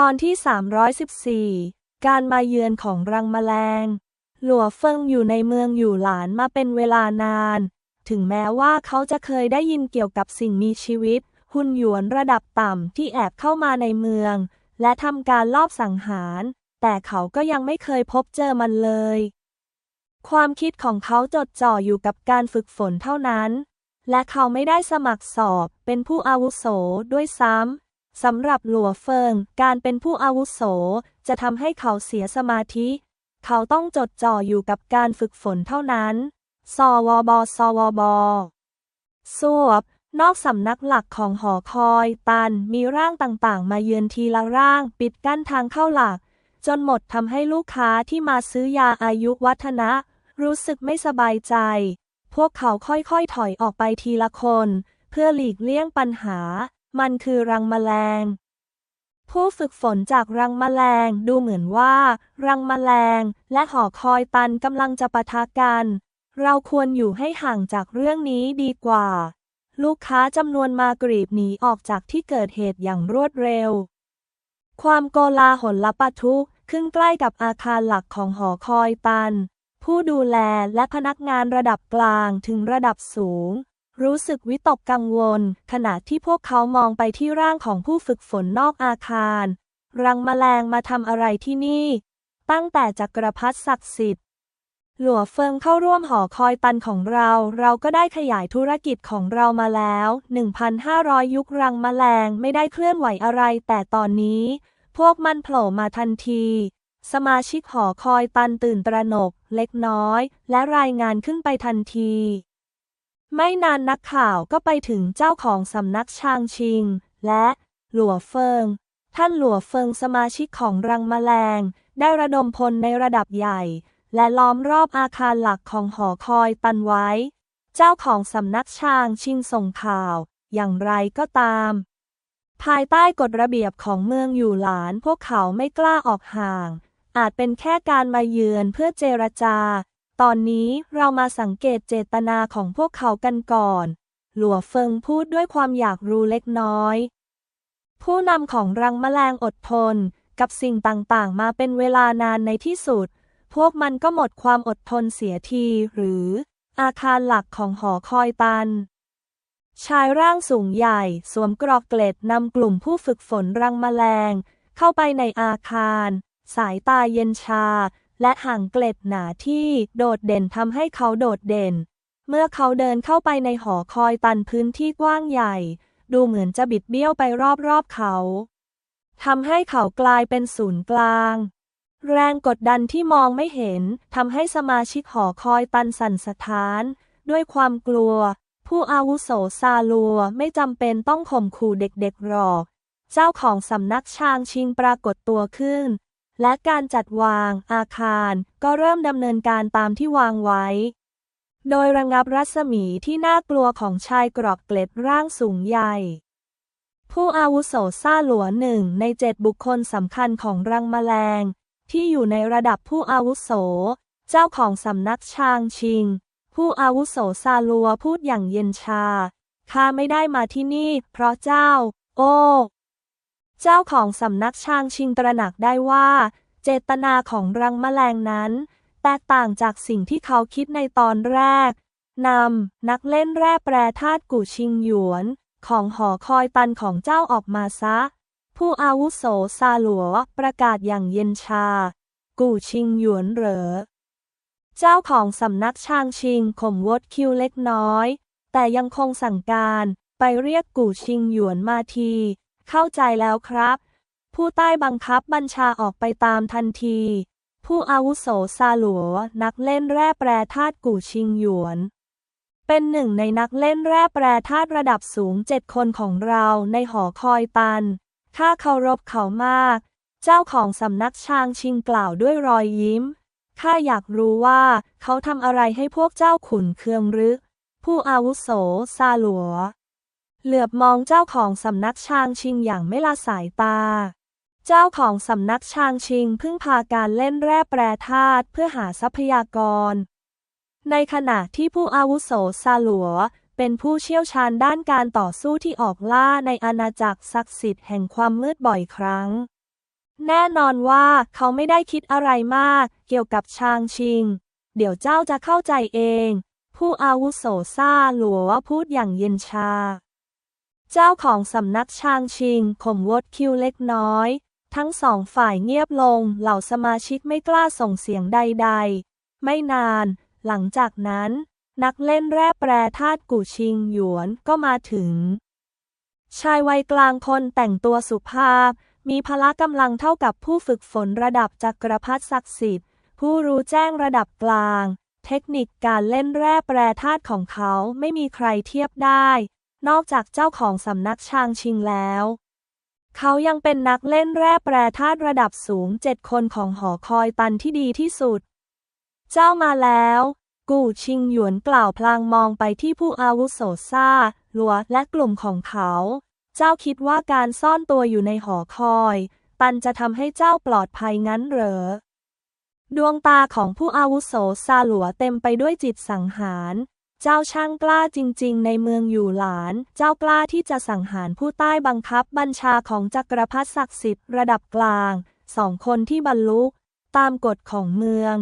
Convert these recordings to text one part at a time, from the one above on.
ตอนที่ 314 การมาเยือนของรังแมลง หลัวเฟิงอยู่ในเมืองอยู่หลานมาเป็นเวลานาน ถึงแม้ว่าเขาจะเคยได้ยินเกี่ยวกับสิ่งมีชีวิต หุ่นหยวนระดับต่ำที่แอบเข้ามาในเมือง และทำการลอบสังหาร แต่เขาก็ยังไม่เคยพบเจอมันเลย ความคิดของเขาจดจ่ออยู่กับการฝึกฝนเท่านั้น และเขาไม่ได้สมัครสอบเป็นผู้อาวุโสด้วยซ้ำ สำหรับหลัวเฟิง การเป็นผู้อาวุโส จะทำให้เขาเสียสมาธิ เขาต้องจดจ่ออยู่กับการฝึกฝนเท่านั้น สวบ สวบสวบ นอกสำนักหลักของหอคอย ตันมีร่างต่างๆ มาเยือนทีละร่าง ปิดกั้นทางเข้าหลัก จนหมดทำให้ลูกค้าที่มาซื้อยาอายุวัฒนะ รู้สึกไม่สบายใจ พวกเขาค่อยๆ ถอยออกไปทีละคน เพื่อหลีกเลี่ยงปัญหา มันคือรังแมลง ผู้ฝึกฝนจากรังแมลงดูเหมือนว่า รังแมลงและหอคอยตันกำลังจะปะทะกัน เราควรอยู่ให้ห่างจากเรื่องนี้ดีกว่า ลูกค้าจำนวนมากรีบหนีออกจากที่เกิดเหตุอย่างรวดเร็ว ความโกลาหลปะทุขึ้นใกล้กับอาคารหลักของหอคอยตัน ผู้ดูแลและพนักงานระดับกลางถึงระดับสูง รู้สึกวิตกกังวล ขณะที่พวกเขามองไปที่ร่างของผู้ฝึกฝนนอกอาคาร รังแมลงมาทำอะไรที่นี่ ตั้งแต่จักรพรรดิศักดิ์สิทธิ์ หลัวเฟิงเข้าร่วมหอคอยตันของเรา เราก็ได้ขยายธุรกิจของเรามาแล้ว 1,500 ยุครังแมลงไม่ได้เคลื่อนไหวอะไร แต่ตอนนี้ พวกมันโผล่มาทันทีสมาชิกหอคอยตันตื่นตระหนกเล็กน้อย และรายงานขึ้นไปทันที ไม่นานนักข่าวก็ไปถึงเจ้าของสำนักชางชิง และหลัวเฟิง ท่านหลัวเฟิงสมาชิกของรังแมลง ได้ระดมพลในระดับใหญ่ และล้อมรอบอาคารหลักของหอคอยตันไว้ เจ้าของสำนักชางชิงส่งข่าว อย่างไรก็ตาม ภายใต้กฎระเบียบของเมืองอยู่หลานพวกเขาไม่กล้าออกห่าง อาจเป็นแค่การมาเยือนเพื่อเจรจา ตอนนี้เรามาสังเกตเจตนาของพวกเขากันก่อน หลัวเฟิงพูดด้วยความอยากรู้เล็กน้อย ผู้นำของรังแมลงอดทนกับสิ่งต่างๆ มาเป็นเวลานานในที่สุด พวกมันก็หมดความอดทนเสียทีหรือ อาคารหลักของหอคอยตัน ชายร่างสูงใหญ่สวมกรอกเกล็ดนำกลุ่มผู้ฝึกฝนรังแมลง เข้าไปในอาคาร สายตาเย็นชา และห่างเกล็ดหนาที่โดดเด่นทำให้เขาโดดเด่น เมื่อเขาเดินเข้าไปในหอคอยตันพื้นที่กว้างใหญ่ ดูเหมือนจะบิดเบี้ยวไปรอบๆเขาทำให้เขากลายเป็นศูนย์กลาง แรงกดดันที่มองไม่เห็นทำให้สมาชิกหอคอยตันสั่นสะท้าน ด้วยความกลัว ผู้อาวุโสซาลัวไม่จำเป็นต้องข่มขู่เด็กๆหรอก เจ้าของสำนักชางชิงปรากฏตัวขึ้น และการจัดวางอาคารก็เริ่มดำเนินการตามที่วางไว้ โดยระงงับรัศมีที่น่ากลัวของชายกรอกเกล็ดร่างสูงใหญ่ ผู้อาวุโสซาหลัวหนึ่งในเจ็ดบุคคลสำคัญของรังแมลง ที่อยู่ในระดับผู้อาวุโส เจ้าของสำนักชางชิง ผู้อาวุโสซาลัวพูดอย่างเย็นชาข้าไม่ได้มาที่นี่ เพราะเจ้า โอ้ เจ้าของสำนักชางชิงตระหนักได้ว่า เจตนาของรังแมลงนั้น แตกต่างจากสิ่งที่เขาคิดในตอนแรกนำนักเล่นแร่แปรธาตุกู่ชิงหยวน ของหอคอยตันของเจ้าออกมาซะ ผู้อาวุโสซาหลัวประกาศอย่างเย็นชา กู่ชิงหยวนเหรอ เจ้าของสำนักชางชิงข่มวดคิ้วเล็กน้อย แต่ยังคงสั่งการไปเรียกกู่ชิงหยวนมาที เข้าใจแล้วครับ ผู้ใต้บังคับบัญชาออกไปตามทันที ผู้อาวุโสซาหลัวนักเล่นแร่แปรธาตุกู่ชิงหยวน เป็นหนึ่งในนักเล่นแร่แปรธาตุระดับสูงเจ็ดคนของเราในหอคอยตัน ข้าเคารพเขามาก เจ้าของสำนักชางชิงกล่าวด้วยรอยยิ้ม ข้าอยากรู้ว่าเขาทำอะไรให้พวกเจ้าขุนเคืองหรือผู้อาวุโสซาหลัว เหลือบมองเจ้าของสำนักชางชิงอย่างไม่ละสายตา เจ้าของสำนักชางชิงพึ่งพาการเล่นแร่แปรธาตุเพื่อหาทรัพยากร ในขณะที่ผู้อาวุโสซาหลัว เป็นผู้เชี่ยวชาญด้านการต่อสู้ที่ออกล่าในอาณาจักรศักดิ์สิทธิ์แห่งความมืดบ่อยครั้ง แน่นอนว่าเขาไม่ได้คิดอะไรมากเกี่ยวกับชางชิง เดี๋ยวเจ้าจะเข้าใจเอง ผู้อาวุโสซาหลัวว่าพูดอย่างเย็นชา เจ้าของสำนักชางชิงข่มวดคิวเล็กน้อย ทั้งสองฝ่ายเงียบลงเหล่าสมาชิกไม่กล้าส่งเสียงใดๆ ไม่นาน หลังจากนั้น นักเล่นแร่แปรธาตุกู่ชิงหยวนก็มาถึง ชายวัยกลางคนแต่งตัวสุภาพ มีพละกำลังเท่ากับผู้ฝึกฝนระดับจักรพรรดิศักดิ์สิทธิ์ ผู้รู้แจ้งระดับกลาง เทคนิคการเล่นแร่แปรธาตุของเขาไม่มีใครเทียบได้ นอกจากเจ้าของสำนักชางชิงแล้ว เขายังเป็นนักเล่นแร่แปรธาตุระดับสูงเจ็ดคนของหอคอยตันที่ดีที่สุด เจ้ามาแล้ว กู่ชิงหยวนกล่าวพลางมองไปที่ผู้อาวุโสซ่าหลัวและกลุ่มของเขา เจ้าคิดว่าการซ่อนตัวอยู่ในหอคอย ตันจะทำให้เจ้าปลอดภัยงั้นเหรอดวงตาของผู้อาวุโสซาหลัวเต็มไปด้วยจิตสังหาร เจ้าช่างกล้าจริง ๆ ในเมืองอยู่หลาน เจ้ากล้าที่จะสังหารผู้ใต้บังคับบัญชาของจักรพรรดิศักดิ์สิทธิ์ระดับกลาง สองคนที่บรรลุตามกฎของเมือง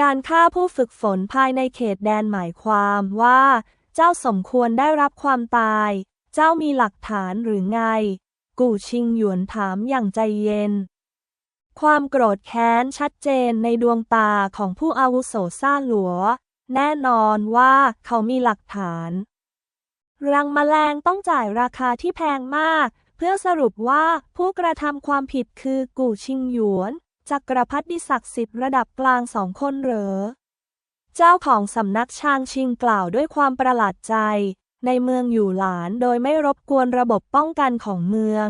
การฆ่าผู้ฝึกฝนภายในเขตแดนหมายความว่า เจ้าสมควรได้รับความตาย เจ้ามีหลักฐานหรือไง กู่ชิงหยวนถามอย่างใจเย็นความโกรธแค้นชัดเจนในดวงตาของผู้อาวุโสซ่าหลัว แน่นอนว่าเขามีหลักฐาน รังแมลงต้องจ่ายราคาที่แพงมาก เพื่อสรุปว่าผู้กระทำความผิดคือกู่ชิงหยวนจักรพรรดิศักดิ์สิทธิ์ระดับกลางสองคนเหรอ เจ้าของสำนักชางชิงกล่าวด้วยความประหลาดใจ ในเมืองอยู่หลานโดยไม่รบกวนระบบป้องกันของเมือง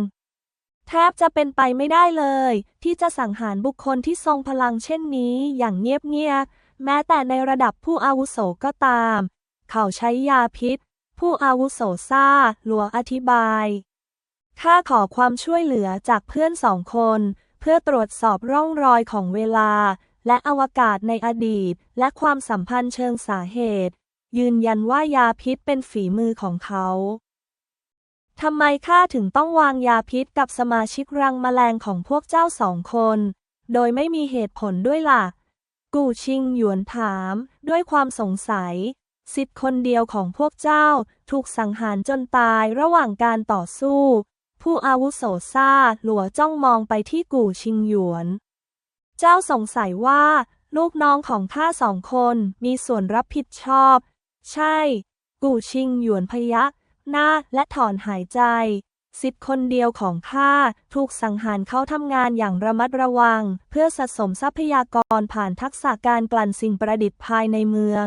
แทบจะเป็นไปไม่ได้เลย ที่จะสังหารบุคคลที่ทรงพลังเช่นนี้อย่างเงียบๆ แม้แต่ในระดับผู้อาวุโสก็ตาม เขาใช้ยาพิษ ผู้อาวุโสซ่าหลัวอธิบายข้าขอความช่วยเหลือจากเพื่อนสองคน เพื่อตรวจสอบร่องรอยของเวลา และอวกาศในอดีต และความสัมพันธ์เชิงสาเหตุ ยืนยันว่ายาพิษเป็นฝีมือของเขาทำไมข้าถึงต้องวางยาพิษกับสมาชิกรังแมลงของพวกเจ้าสองคน โดยไม่มีเหตุผลด้วยล่ะ กู่ชิงหยวนถาม ด้วยความสงสัย สิทธิ์คนเดียวของพวกเจ้าถูกสังหารจนตายระหว่างการต่อสู้ ผู้อาวุโสซ่าหลัวจ้องมองไปที่กู่ชิงหยวน เจ้าสงสัยว่า ลูกน้องของข้าสองคนมีส่วนรับผิดชอบ ใช่ กู่ชิงหยวนพยักหน้าและถอนหายใจ สิทธิ์คนเดียวของข้าถูกสังหารเขาทำงานอย่างระมัดระวัง เพื่อสะสมทรัพยากรผ่านทักษะการกลั่นสิ่งประดิษฐ์ภายในเมือง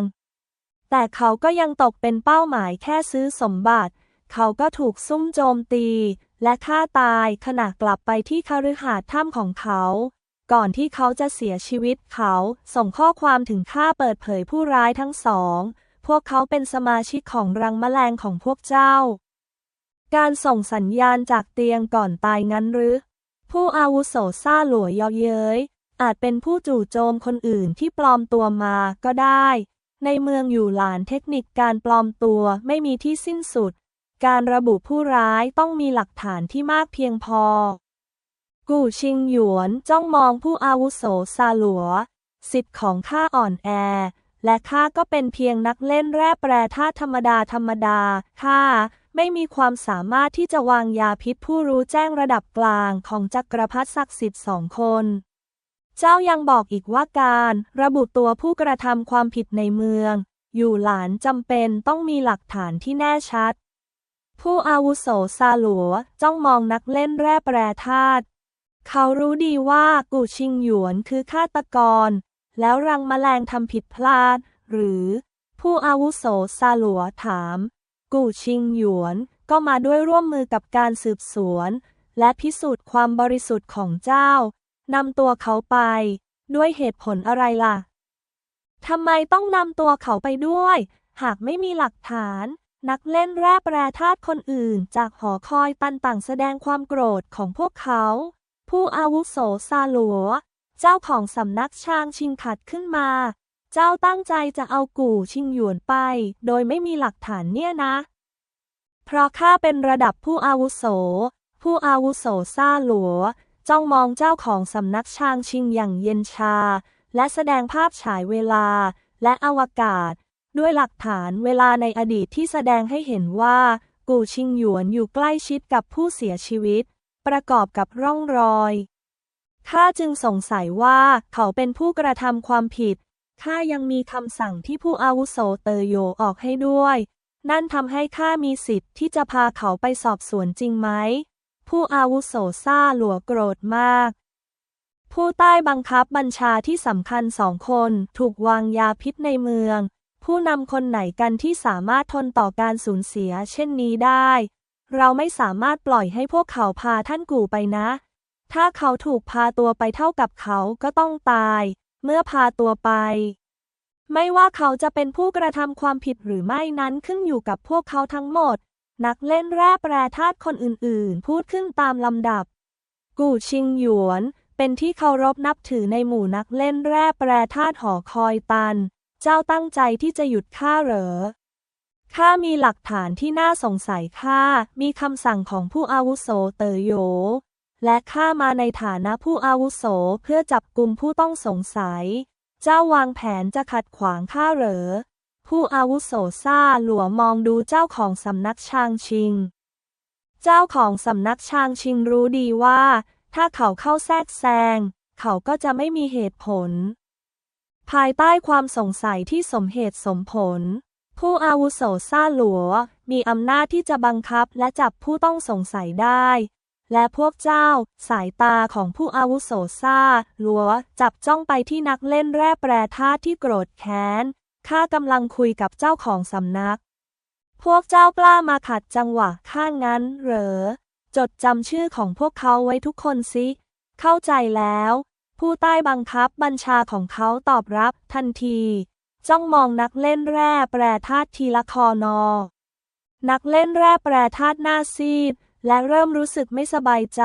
แต่เขาก็ยังตกเป็นเป้าหมายแค่ซื้อสมบัติ เขาก็ถูกซุ่มโจมตี และฆ่าตายขณะกลับไปที่คฤหาสน์ถ้ำของเขาก่อนที่เขาจะเสียชีวิตเขา ส่งข้อความถึงข้าเปิดเผยผู้ร้ายทั้งสอง พวกเขาเป็นสมาชิกของรังแมลงของพวกเจ้า การส่งสัญญาณจากเตียงก่อนตายงั้นหรือ ผู้อาวุโสซ่าหลัวเยาะเย้ย อาจเป็นผู้จู่โจมคนอื่นที่ปลอมตัวมาก็ได้ ในเมืองอยู่หลานเทคนิคการปลอมตัวไม่มีที่สิ้นสุด การระบุผู้ร้ายต้องมีหลักฐานที่มากเพียงพอ กู่ชิงหยวนจ้องมองผู้อาวุโสซาหลัว สิทธิ์ของข้าอ่อนแอ และข้าก็เป็นเพียงนักเล่นแร่แปรธาตุธรรมดาธรรมดาข้า ไม่มีความสามารถที่จะวางยาพิษผู้รู้แจ้งระดับกลางของจักรพรรดิศักดิ์สิทธิ์สองคน เจ้ายังบอกอีกว่าการระบุตัวผู้กระทำความผิดในเมือง อยู่หลานจำเป็นต้องมีหลักฐานที่แน่ชัด ผู้อาวุโสซาหลัวจ้องมองนักเล่นแร่แปรธาตุเขารู้ดีว่ากูชิงหยวนคือฆาตกร แล้วรังแมลงทำผิดพลาด หรือ ผู้อาวุโสซาหลัวถาม กู่ชิงหยวน ก็มาด้วยร่วมมือกับการสืบสวน และพิสูจน์ความบริสุทธิ์ของเจ้านำตัวเขาไป ด้วยเหตุผลอะไรล่ะทำไมต้องนำตัวเขาไปด้วย หากไม่มีหลักฐาน นักเล่นแร่แปรธาตุคนอื่น จากหอคอยตันต่างแสดงความโกรธของพวกเขา ผู้อาวุโสซาหลัว เจ้าของสำนักชางชิงขัดขึ้นมา เจ้าตั้งใจจะเอากู่ชิงหยวนไป โดยไม่มีหลักฐานเนี่ยนะ เพราะข้าเป็นระดับผู้อาวุโส ผู้อาวุโสซาหลัว จ้องมองเจ้าของสำนักชางชิงอย่างเย็นชา และแสดงภาพฉายเวลาและอวกาศ ด้วยหลักฐานเวลาในอดีตที่แสดงให้เห็นว่า กู่ชิงหยวนอยู่ใกล้ชิดกับผู้เสียชีวิต ประกอบกับร่องรอยข้าจึงสงสัยว่าเขาเป็นผู้กระทำความผิด ข้ายังมีคำสั่งที่ผู้อาวุโสเตอโยออกให้ด้วย นั่นทำให้ข้ามีสิทธิ์ที่จะพาเขาไปสอบสวนจริงไหม ผู้อาวุโสซ่าหลัวโกรธมาก ผู้ใต้บังคับบัญชาที่สำคัญสองคนถูกวางยาพิษในเมือง ผู้นำคนไหนกันที่สามารถทนต่อการสูญเสียเช่นนี้ได้ เราไม่สามารถปล่อยให้พวกเขาพาท่านกู่ไปนะ ถ้าเขาถูกพาตัวไปเท่ากับเขาก็ต้องตาย เมื่อพาตัวไป ไม่ว่าเขาจะเป็นผู้กระทำความผิดหรือไม่นั้นขึ้นอยู่กับพวกเขาทั้งหมด นักเล่นแร่แปรธาตุคนอื่น ๆ พูดขึ้นตามลำดับ กู่ชิงหยวน เป็นที่เคารพนับถือในหมู่นักเล่นแร่แปรธาตุหอคอยตัน เจ้าตั้งใจที่จะหยุดข้าเหรอข้ามีหลักฐานที่น่าสงสัยข้ามีคำสั่งของผู้อาวุโสเตอโย และข้ามาในฐานะผู้อาวุโสเพื่อจับกลุ่มผู้ต้องสงสัย เจ้าวางแผนจะขัดขวางข้าเหรอ ผู้อาวุโสซ่าหลัวมองดูเจ้าของสำนักชางชิง เจ้าของสำนักชางชิงรู้ดีว่า ถ้าเขาเข้าแทรกแซง เขาก็จะไม่มีเหตุผล ภายใต้ความสงสัยที่สมเหตุสมผล ผู้อาวุโสซ่าหลัวมีอำนาจที่จะบังคับและจับผู้ต้องสงสัยได้ และพวกเจ้า สายตาของผู้อาวุโสซ่าลัว จับจ้องไปที่นักเล่นแร่แปรธาตุที่โกรธแค้น ข้ากำลังคุยกับเจ้าของสำนัก พวกเจ้ากล้ามาขัดจังหวะข้างั้นเหรอ จดจำชื่อของพวกเขาไว้ทุกคนสิ เข้าใจแล้ว ผู้ใต้บังคับบัญชาของเขาตอบรับทันที จ้องมองนักเล่นแร่แปรธาตุทีละคอนอ นักเล่นแร่แปรธาตุหน้าซีด และเริ่มรู้สึกไม่สบายใจ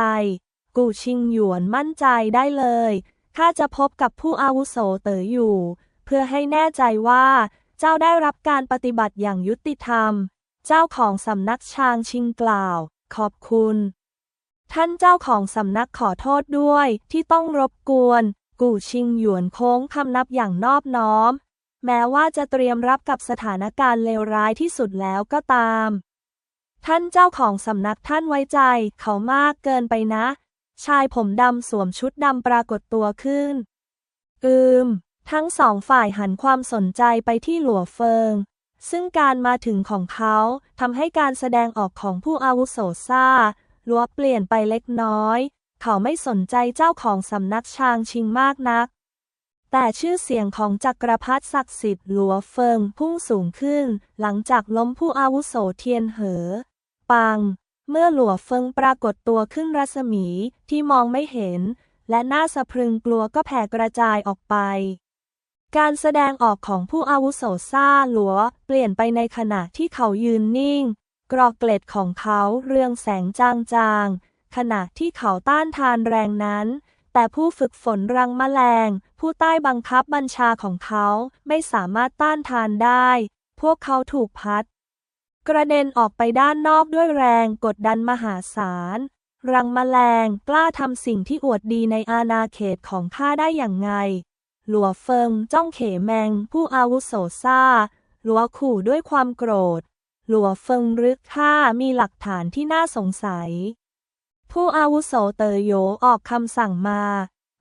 กูชิงหยวนมั่นใจได้เลยข้าจะพบกับผู้อาวุโสเต๋ออยู่ เพื่อให้แน่ใจว่า เจ้าได้รับการปฏิบัติอย่างยุติธรรม เจ้าของสำนักชางชิงกล่าว ขอบคุณ ท่านเจ้าของสำนักขอโทษด้วยที่ต้องรบกวน กูชิงหยวนโค้งคำนับอย่างนอบน้อม แม้ว่าจะเตรียมรับกับสถานการณ์เลวร้ายที่สุดแล้วก็ตาม ท่านเจ้าของสำนักท่านไว้ใจ เขามากเกินไปนะ ชายผมดำสวมชุดดำปรากฏตัวขึ้น อืม ทั้งสองฝ่ายหันความสนใจไปที่หลัวเฟิง ซึ่งการมาถึงของเขาทำให้การแสดงออกของผู้อาวุโสซ่าลัวเปลี่ยนไปเล็กน้อย เขาไม่สนใจเจ้าของสำนักชางชิงมากนัก แต่ชื่อเสียงของจักรพรรดิศักดิ์สิทธิ์หลัวเฟิงพุ่งสูงขึ้น หลังจากล้มผู้อาวุโสเทียนเหอ ปัง เมื่อหลัวเฟิงปรากฏตัวขึ้นรัศมีที่มองไม่เห็น และหน้าสะพรึงกลัวก็แผ่กระจายออกไป การแสดงออกของผู้อาวุโสซ่าหลัวเปลี่ยนไปในขณะที่เขายืนนิ่ง กรอกเกล็ดของเขาเรืองแสงจางๆ ขณะที่เขาต้านทานแรงนั้นแต่ผู้ฝึกฝนรังแมลง ผู้ใต้บังคับบัญชาของเขาไม่สามารถต้านทานได้ พวกเขาถูกพัด กระเด็นออกไปด้านนอกด้วยแรงกดดันมหาศาล รังแมลงกล้าทำสิ่งที่อวดดีในอาณาเขตของข้าได้อย่างไง หลัวเฟิงจ้องเขแมง ผู้อาวุโสซ่า หลัวขู่ด้วยความโกรธ หลัวเฟิงรึกข้ามีหลักฐานที่น่าสงสัย ผู้อาวุโสเตอโยออกคำสั่งมา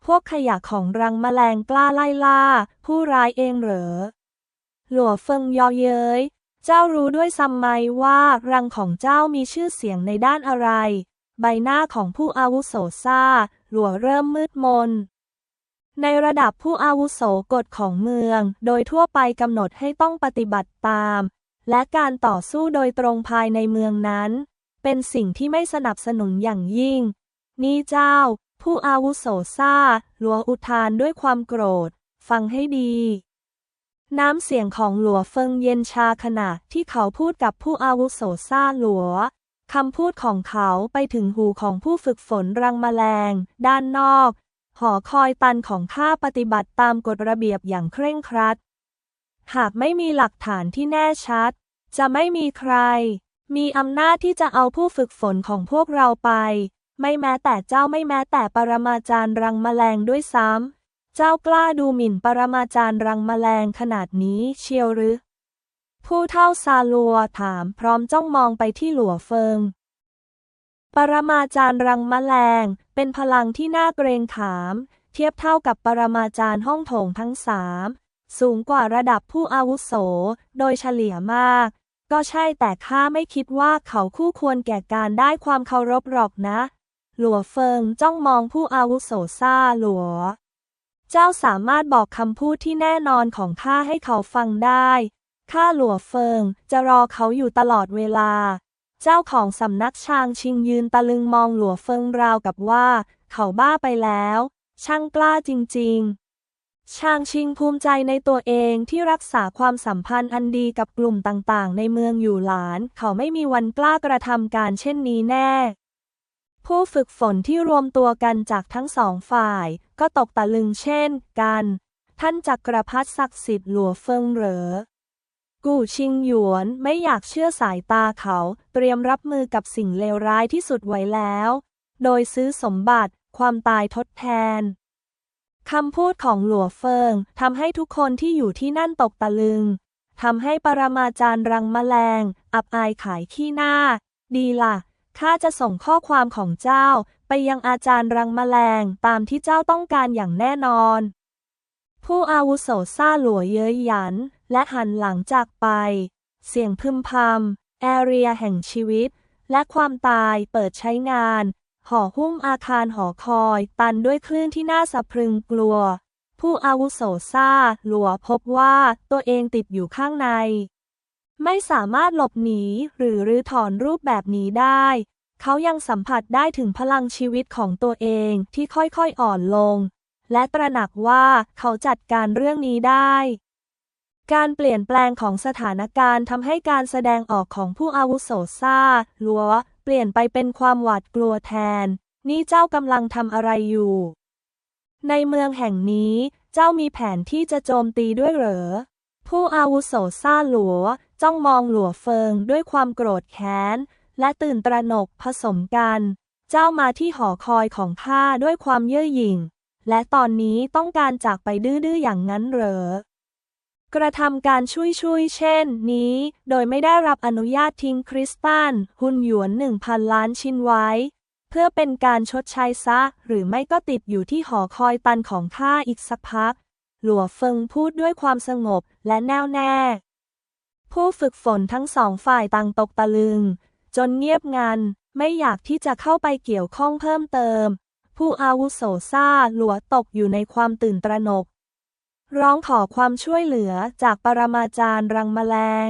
พวกขยะของรังแมลงกล้าไล่ล่า ผู้ร้ายเองเหรอ หลัวเฟิงยอเย้ย เจ้ารู้ด้วยซ้ำไหมว่ารังของเจ้ามีชื่อเสียงในด้านอะไร ใบหน้าของผู้อาวุโสซ่าหลัวเริ่มมืดมน ในระดับผู้อาวุโสกฎของเมือง โดยทั่วไปกำหนดให้ต้องปฏิบัติตาม และการต่อสู้โดยตรงภายในเมืองนั้น เป็นสิ่งที่ไม่สนับสนุนอย่างยิ่ง นี่เจ้า ผู้อาวุโสซ่าหลัวอุทานด้วยความโกรธ ฟังให้ดี น้ำเสียงของหลัวเฟิงเย็นชาขณะที่เขาพูดกับผู้อาวุโสซ่าหลัวคำพูดของเขาไปถึงหูของผู้ฝึกฝนรังแมลง ด้านนอก หอคอยตันของข้าปฏิบัติตามกฎระเบียบอย่างเคร่งครัด หากไม่มีหลักฐานที่แน่ชัด จะไม่มีใคร มีอำนาจที่จะเอาผู้ฝึกฝนของพวกเราไป ไม่แม้แต่เจ้าไม่แม้แต่ปรมาจารย์รังแมลงด้วยซ้ำ เจ้ากล้าดูหมิ่นปรมาจารย์รังแมลงขนาดนี้เชียวหรือ ผู้เท่าซาลัวถามพร้อมจ้องมองไปที่หลัวเฟิง ปรมาจารย์รังแมลงเป็นพลังที่น่าเกรงขาม เทียบเท่ากับปรมาจารย์ห้องโถงทั้งสามสูงกว่าระดับผู้อาวุโส โดยเฉลี่ยมาก ก็ใช่แต่ข้าไม่คิดว่าเขาคู่ควรแก่การได้ความเคารพหรอกนะ หลัวเฟิงจ้องมองผู้อาวุโสซ่าหลัว เจ้าสามารถบอกคำพูดที่แน่นอนของข้าให้เขาฟังได้ข้าหลัวเฟิงจะรอเขาอยู่ตลอดเวลา เจ้าของสำนักชางชิงยืนตะลึงมองหลัวเฟิงราวกับว่า เขาบ้าไปแล้ว ช่างกล้าจริง ๆชางชิงภูมิใจในตัวเองที่รักษาความสัมพันธ์อันดีกับกลุ่มต่างๆ ในเมืองอยู่หลาน เขาไม่มีวันกล้ากระทำการเช่นนี้แน่ ผู้ฝึกฝนที่รวมตัวกันจากทั้งสองฝ่าย ก็ตกตะลึงเช่นกัน ท่านจักรพรรดิศักดิ์สิทธิ์หลัวเฟิงเหรอ กู่ชิงหยวนไม่อยากเชื่อสายตาเขา เตรียมรับมือกับสิ่งเลวร้ายที่สุดไว้แล้ว โดยซื้อสมบัติความตายทดแทนคำพูดของหลัวเฟิงทำให้ทุกคนที่อยู่ที่นั่นตกตะลึงทำให้ปรมาจารย์รังแมลง อับอายขายขี้หน้า ดีล่ะ ข้าจะส่งข้อความของเจ้าไปยังอาจารย์รังแมลงตามที่เจ้าต้องการอย่างแน่นอน ผู้อาวุโสซาหลัวเย้ยหยัน และหันหลังจากไป เสียงพึมพำแอเรียแห่งชีวิต และความตายเปิดใช้งาน ห่อหุ้มอาคารหอคอย ตันด้วยคลื่นที่น่าสะพรึงกลัว ผู้อาวุโสซาหลัวพบว่าตัวเองติดอยู่ข้างใน ไม่สามารถหลบหนีหรือรื้อถอนรูปแบบนี้ได้ เขายังสัมผัสได้ถึงพลังชีวิตของตัวเองที่ค่อยๆอ่อนลง และตระหนักว่าเขาจัดการเรื่องนี้ได้ การเปลี่ยนแปลงของสถานการณ์ทำให้การแสดงออกของผู้อาวุโสซ่าลัวเปลี่ยนไปเป็นความหวาดกลัวแทน นี่เจ้ากำลังทำอะไรอยู่ ในเมืองแห่งนี้ เจ้ามีแผนที่จะโจมตีด้วยเหรอ ผู้อาวุโสซ่าหลัว จ้องมองหลัวเฟิงด้วยความโกรธแค้น และตื่นตระหนกผสมกัน เจ้ามาที่หอคอยของข้าด้วยความเย่อหยิ่ง และตอนนี้ต้องการจากไปดื้อๆอย่างนั้นเหรอกระทำการช่วยๆเช่นนี้ โดยไม่ได้รับอนุญาตทิ้งคริสตัลหุ่นหยวนหนึ่งพันล้านชิ้นไว้ เพื่อเป็นการชดใช้ซะ หรือไม่ก็ติดอยู่ที่หอคอยตันของข้าอีกสักพัก หลัวเฟิงพูดด้วยความสงบและแน่วแน่ ผู้ฝึกฝนทั้งสองฝ่ายต่างตกตะลึง จนเงียบงัน ไม่อยากที่จะเข้าไปเกี่ยวข้องเพิ่มเติม ผู้อาวุโสซ่าหลัวตกอยู่ในความตื่นตระหนก ร้องขอความช่วยเหลือจากปรมาจารย์รังแมลง